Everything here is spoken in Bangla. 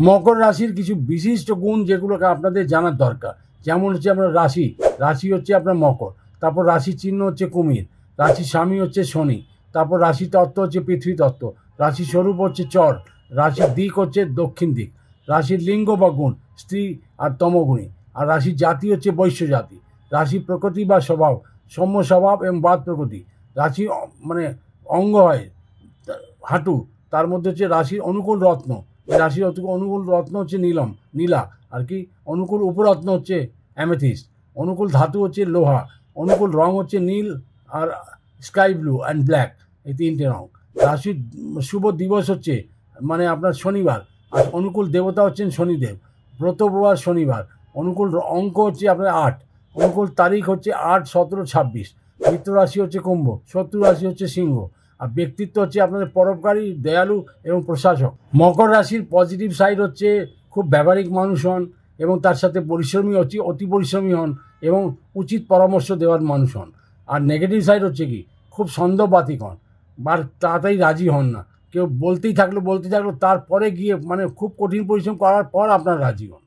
মকর রাশির কিছু বিশিষ্ট গুণ যেগুলোকে আপনাদের জানার দরকার। যেমন হচ্ছে আপনার রাশি। রাশি হচ্ছে আপনার মকর। তারপর রাশি চিহ্ন হচ্ছে কুমির। রাশি স্বামী হচ্ছে শনি। তারপর রাশি তত্ত্ব হচ্ছে পৃথিবী তত্ত্ব। রাশি স্বরূপ হচ্ছে চর। রাশির দিক হচ্ছে দক্ষিণ দিক। রাশির লিঙ্গ বা গুণ, স্ত্রী আর তমগুণী। আর রাশির জাতি হচ্ছে বৈশ্য জাতি। রাশি প্রকৃতি বা স্বভাব, সৌম্য স্বভাব এবং বাদ প্রকৃতি। রাশি মানে অঙ্গ হয় হাঁটু। তার মধ্যে হচ্ছে রাশির অনুকূল রত্ন। রাশির অনুকূল রত্ন হচ্ছে নীলম, নীলা। আর কি? অনুকূল উপরত্ন হচ্ছে অ্যামেথিস। অনুকূল ধাতু হচ্ছে লোহা। অনুকূল রং হচ্ছে নীল আর স্কাই ব্লু অ্যান্ড ব্ল্যাক, এই তিনটে রং। রাশির শুভ দিবস হচ্ছে মানে আপনার শনিবার। আর অনুকূল দেবতা হচ্ছেন শনিদেব ব্রত প্রবার শনিবার। অনুকূল অঙ্ক হচ্ছে আপনার আট। অনুকূল তারিখ হচ্ছে আট, সতেরো, ছাব্বিশ। মিত্র রাশি হচ্ছে কুম্ভ, শত্রু রাশি হচ্ছে সিংহ। আর ব্যক্তিত্ব হচ্ছে আপনাদের পরোপকারী দয়ালু এবং প্রশাসক। মকর রাশির পজিটিভ সাইড হচ্ছে খুব ব্যবহারিক মানুষ হন এবং তার সাথে পরিশ্রমী হচ্ছে, অতি পরিশ্রমী হন এবং উচিত পরামর্শ দেওয়ার মানুষ হন। আর নেগেটিভ সাইড হচ্ছে কি, খুব সন্দেহবাতিক হন আর তাড়াতাড়ি রাজি হন না। কেউ বলতেই থাকল বলতেই থাকল, তারপরে গিয়ে মানে খুব কঠিন পরিশ্রম করার পর আপনার রাজি হন।